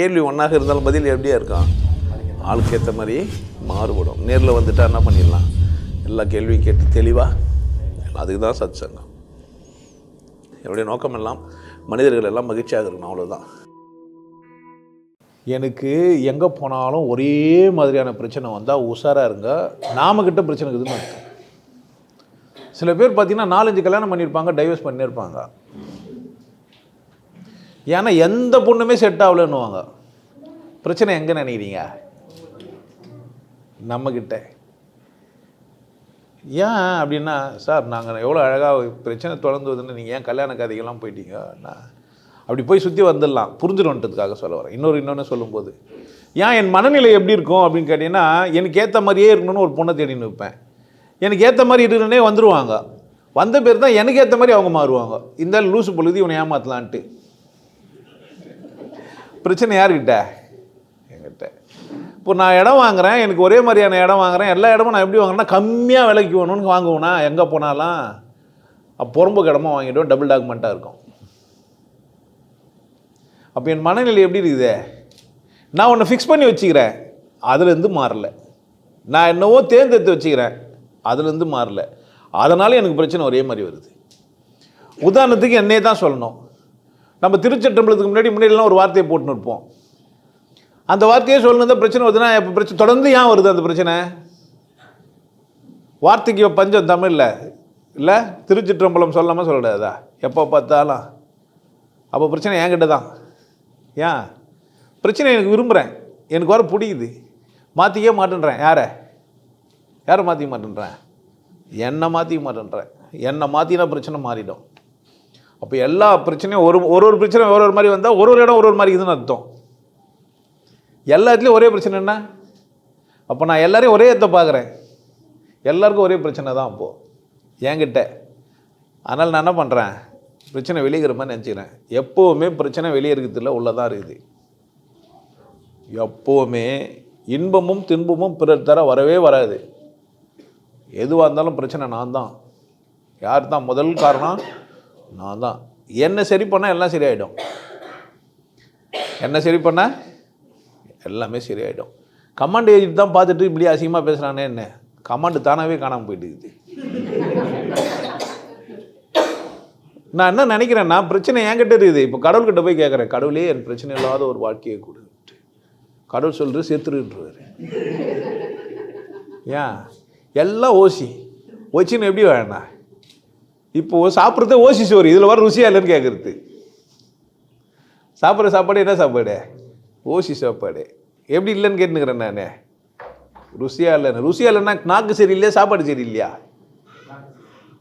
கேள்வி ஒன்றாக இருந்தாலும் பதில் எப்படியா இருக்கும்? ஆளுக்கு ஏற்ற மாதிரி மாறுபடும். நேரில் வந்துட்டால் என்ன பண்ணிடலாம்? எல்லா கேள்வியும் கேட்டு தெளிவாக அதுக்கு தான் சத் சங்கம் என்னுடைய நோக்கம் எல்லாம் மனிதர்கள் எல்லாம் மகிழ்ச்சியாக இருக்கணும் அவ்வளோதான் எனக்கு எங்கே போனாலும் ஒரே மாதிரியான பிரச்சனை வந்தால் உஷாராக இருங்க. நாமக்கிட்ட பிரச்சனை இருக்குதுன்னு சில பேர் பார்த்தீங்கன்னா நாலஞ்சு கல்யாணம் பண்ணியிருப்பாங்க டைவர்ஸ் பண்ணியிருப்பாங்க. ஏன்னா எந்த பொண்ணுமே செட் ஆகலன்னுவாங்க. பிரச்சனை எங்கே நினைக்கிறீங்க? நம்மக்கிட்ட ஏன் அப்படின்னா சார் நாங்கள் எவ்வளோ அழகாக பிரச்சனை தொடர்ந்து வருதுன்னு நீங்கள் ஏன் கல்யாண கதைகள்லாம் போயிட்டீங்க? அப்படி போய் சுற்றி வந்துடலாம். புரிஞ்சிடும்ன்றதுக்காக சொல்ல வரேன். இன்னொரு இன்னொன்று சொல்லும்போது ஏன் என் மனநிலை எப்படி இருக்கும்? அப்படின்னு கேட்டிங்கன்னா எனக்கு ஏற்ற மாதிரியே இருக்கணும்னு ஒரு பொண்ணை தேடின்னு வைப்பேன் எனக்கு ஏற்ற மாதிரி இருக்கணுன்னே வந்துடுவாங்க வந்த பேர் தான் எனக்கு ஏற்ற மாதிரி அவங்க மாறுவாங்க. இந்த லூசு பொழுது இவனை ஏமாற்றலான்ட்டு பிரச்சனை யார்கிட்ட? என்கிட்ட. இப்போ நான் இடம் வாங்குறேன் எனக்கு ஒரே மாதிரியான இடம் வாங்குறேன் எல்லா இடமும் நான் எப்படி வாங்குறேன்னா கம்மியாக விலைக்கு வேணும்னு வாங்குவேனா? எங்கே போனாலும் அப்போ புறம்புக்கு இடமா டபுள் டாக்குமெண்ட்டாக இருக்கும். அப்போ என் மனநிலை எப்படி இருக்குது? நான் ஒன்று ஃபிக்ஸ் பண்ணி வச்சுக்கிறேன் அதுலேருந்து மாறல. நான் என்னவோ தேர்ந்தெடுத்து வச்சுக்கிறேன் அதுலேருந்து மாறல. அதனால எனக்கு பிரச்சனை ஒரே மாதிரி வருது. உதாரணத்துக்கு என்னையே தான் சொல்லணும். நம்ம திருச்சட்டம்பலத்துக்கு முன்னாடி முன்னாடிலாம் ஒரு வார்த்தையை போட்டுன்னு இருப்போம். அந்த வார்த்தையே சொல்லணும் தான் பிரச்சனை வருதுன்னா இப்போ பிரச்சனை தொடர்ந்து ஏன் வருது அந்த பிரச்சனை? வார்த்தைக்கு பஞ்சம் தமிழில். இல்லை திருச்சிற்றம்பலம் சொல்லாமல் சொல்லக்கூடாதா? எப்போ பார்த்தாலும். அப்போ பிரச்சனை என்கிட்ட தான். ஏன்? பிரச்சனை எனக்கு விரும்புகிறேன் எனக்கு வர பிடிக்குது மாற்றிக்கவே மாட்டேன்றேன். யாரை? யாரை மாற்றிக்க மாட்டேன்றேன்? என்னை மாற்றிக்க மாட்டேன்றேன். என்னை மாற்றினா பிரச்சனை மாறிடும். அப்போ எல்லா பிரச்சனையும் ஒரு ஒரு ஒரு பிரச்சனை ஒரு ஒரு மாதிரி வந்தால் ஒரு ஒரு இடம் ஒரு ஒரு மாதிரி இதுன்னு அர்த்தம். எல்லா இடத்துலையும் ஒரே பிரச்சனை என்ன? அப்போ நான் எல்லாரையும் ஒரே இடத்த பார்க்குறேன். எல்லாருக்கும் ஒரே பிரச்சனை தான் அப்போது என்கிட்ட. அதனால் நான் என்ன பண்ணுறேன் பிரச்சனை வெளியே மாதிரி நினச்சிக்கிறேன். எப்போவுமே பிரச்சனை வெளியே இருக்கிறதுல உள்ளதான் இருக்குது. எப்போவுமே இன்பமும் துன்பமும் பிறர் தர வரவே வராது. எதுவாக இருந்தாலும் பிரச்சனை நான் தான். யார் தான் முதல் காரணம்? நான் தான் என்ன சரி பண்ணால் எல்லாம் சரியாயிடும். என்ன சரி பண்ணால் எல்லாமே சரியாயிடும். கமாண்ட் ஏஜென்ட் தான் பார்த்துட்டு இப்படி அசிங்கமாக பேசுகிறானே என்ன? கமாண்டு தானாகவே காணாமல் போயிட்டு இருக்குது நான் என்ன நினைக்கிறேன்னா பிரச்சனை என்கிட்ட இருக்குது. இப்போ கடவுள்கிட்ட போய் கேட்குறேன் கடவுளே என் பிரச்சனை இல்லாத ஒரு வாழ்க்கையை கொடுன்ட்டு கடவுள் சொல்கிற செத்துருன்றாரு ஏன்? எல்லாம் ஓசி. ஓச்சின்னு எப்படி வேணா இப்போது சாப்பிட்றதே ஓசி சோறு. இதில் வர ருசியாக இல்லைன்னு கேட்குறது சாப்பிட்ற சாப்பாடு என்ன சாப்பாடு? ஓசி சாப்பாடு. எப்படி இல்லைன்னு கேட்டுக்கிறேன் நான். ருசியாக இல்லைன்னு. ருசியாக இல்லைன்னா நாக்கு சரியில்லையா சாப்பாடு சரியில்லையா?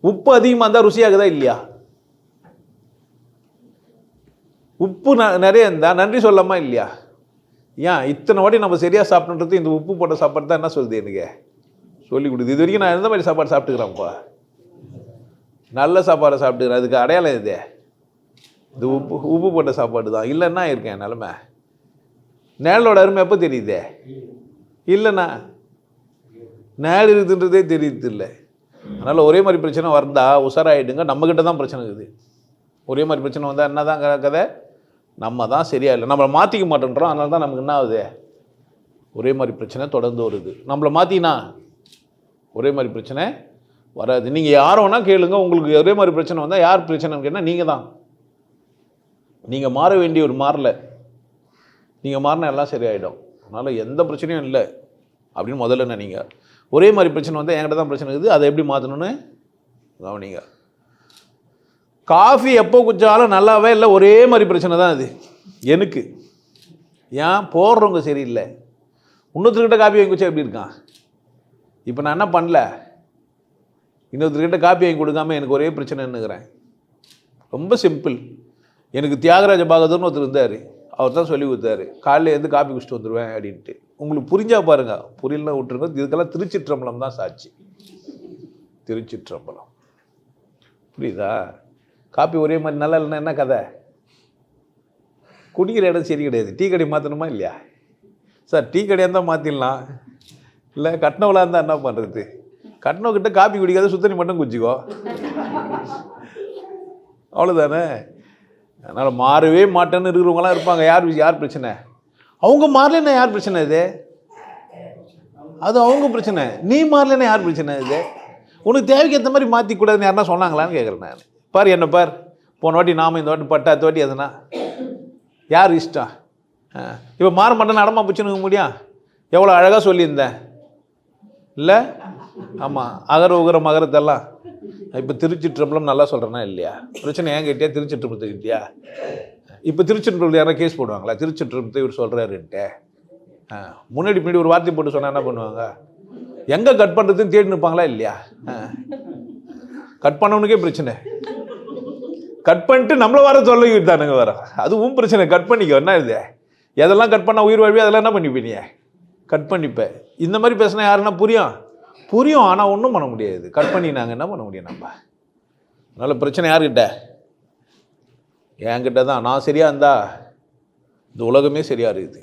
உப்பு அதிகமாக இருந்தால் ருசியாகுதா இல்லையா? உப்பு ந- நிறைய இருந்தால் நன்றி சொல்லாமா இல்லையா? ஏன் இத்தனை வாட்டி நம்ம சரியாக சாப்பிட்றது இந்த உப்பு போட்ட சாப்பாடு தான் என்ன சொல்லுது எனக்கு? சொல்லி கொடுக்குது. இது வரைக்கும் நான் எந்த மாதிரி சாப்பாடு சாப்பிட்டுக்கிறேன்ப்பா நல்ல சாப்பாடை சாப்பிட்டுக்கிறேன். அதுக்கு அடையாளம் இது இது உப்பு உப்பு போட்ட சாப்பாடு தான். இல்லைன்னா இருக்கேன் நிலமை. நேளோட அருமை எப்போ தெரியுதே? இல்லைண்ணா நேள் இருக்குன்றதே தெரியுது இல்லை அதனால் ஒரே மாதிரி பிரச்சனை வந்தால் உஷாராயிடுங்க. நம்மக்கிட்ட தான் பிரச்சனை இருக்குது. ஒரே மாதிரி பிரச்சனை வந்தால் என்ன தான் கதை? நம்ம தான் சரியாக இல்லை. நம்மளை மாற்றிக்க மாட்டேன்றோம். அதனால தான் நமக்கு என்ன ஆகுது? ஒரே மாதிரி பிரச்சனை தொடர்ந்து வருது. நம்மளை மாற்றினா ஒரே மாதிரி பிரச்சனை வராது. நீங்கள் யார் வேணால் கேளுங்க உங்களுக்கு ஒரே மாதிரி பிரச்சனை வந்தால் யார் பிரச்சனைன்னு கேட்டால் நீங்கள் தான். நீங்கள் மாற வேண்டிய ஒரு மாறல. நீங்கள் மாறினா எல்லாம் சரியாயிடும். அதனால் எந்த பிரச்சனையும் இல்லை அப்படின்னு முதல்ல நினைங்க. ஒரே மாதிரி பிரச்சனை வந்தால் என்கிட்ட தான் பிரச்சனை இருக்குது. அதை எப்படி மாற்றணும்னு கவனிங்க காஃபி எப்போ குச்சாலும் நல்லாவே இல்லை. ஒரே மாதிரி பிரச்சனை தான் அது. எனக்கு. ஏன்? போடுறவங்க சரியில்லை. இன்னொருத்தர்கிட்ட காஃபி வாங்கி குச்சா எப்படி இருக்கான்? இப்போ நான் என்ன பண்ணல? இன்னொருத்தர்கிட்ட காப்பி வாங்கி கொடுக்காம எனக்கு ஒரே பிரச்சனைன்னுக்கிறேன் ரொம்ப சிம்பிள். எனக்கு தியாகராஜ பாகதூர்னு ஒருத்தர் இருந்தார். அவர் தான் சொல்லி கொடுத்தாரு. காலையிலேருந்து காப்பி குடிச்சிட்டு வந்துடுவேன் அப்படின்ட்டு. உங்களுக்கு புரிஞ்சால் பாருங்க. புரியலன்னா விட்டுருங்க. இதுக்கெல்லாம் திருச்சிற்றம்பலம் தான் சாட்சி. திருச்சிற்றம்பலம். புரியுதா? காப்பி ஒரே மாதிரி நல்லா இல்லைன்னா என்ன கதை? குடிக்கிற இடம் சரி கிடையாது. டீ கடை மாற்றணுமா இல்லையா? சார் டீ கடையாக இருந்தால் மாற்றிடலாம் இல்லை கட்டினவளாக இருந்தால் என்ன பண்ணுறது கட்டினவங்கிட்ட காப்பி குடிக்காத சுத்தணி மட்டும் குச்சிக்கோ அவ்வளோதானே அதனால் மாறவே மாட்டேன்னு இருக்கிறவங்களாம் இருப்பாங்க. யார் யார் பிரச்சனை? அவங்க மாறலன்னா யார் பிரச்சனை இது? அது அவங்க பிரச்சனை. நீ மாறலன்னா யார் பிரச்சனை இது? உனக்கு தேவைக்கு ஏற்ற மாதிரி மாற்றிக்கூடாதுன்னு யாருன்னா சொன்னாங்களான்னு கேட்குறேன் நான். பார் என்ன பார். போன வாட்டி நாம இந்த வாட்டி பட்டா தோட்டி வாட்டி எதுனா? யார் இஷ்டம்? இப்போ மாற மாட்டேன்னு அடமா பிடிச்சுன்னு முடியும் எவ்வளோ அழகாக சொல்லியிருந்தேன். இல்லை? ஆமாம் அகர உகர மகரத்தெல்லாம். இப்போ திருச்சிற்றம்பலம் நல்லா சொல்கிறேன்னா இல்லையா? பிரச்சனை ஏன் கேட்டியா? திருச்சிற்றம்பலத்துக்கிட்டியா இப்போ திருச்சிற்றம்பலத்தில் யாராவது கேஸ் போடுவாங்களா? திருச்சிற்றம்பலத்தை இவர் சொல்கிறாருன்ட்டு ஆ முன்னாடி பின்னாடி ஒரு வார்த்தை போட்டு சொன்னால் என்ன பண்ணுவாங்க? எங்கே கட் பண்ணுறதுன்னு தேடி நிற்பாங்களா இல்லையா? ஆ. கட் பண்ணவனுக்கே பிரச்சனை. கட் பண்ணிட்டு நம்மளை வர சொல்லிக்கிட்டு தானுங்க வர அதுவும் பிரச்சனை. கட் பண்ணிக்க என்ன இது? எதெல்லாம் கட் பண்ணால் உயிர் வாழ்வி அதெல்லாம் என்ன பண்ணிப்பீங்க? கட் பண்ணிப்பேன் இந்த மாதிரி பேசினா யாருன்னா புரியும்? புரியும் ஆனால் ஒன்றும் பண்ண முடியாது. கட் பண்ணி நாங்கள் என்ன பண்ண முடியும் நம்ம? அதனால் பிரச்சனை யார்கிட்ட? என்கிட்ட தான் நான் சரியாக இருந்தா இந்த உலகமே சரியாக இருக்குது.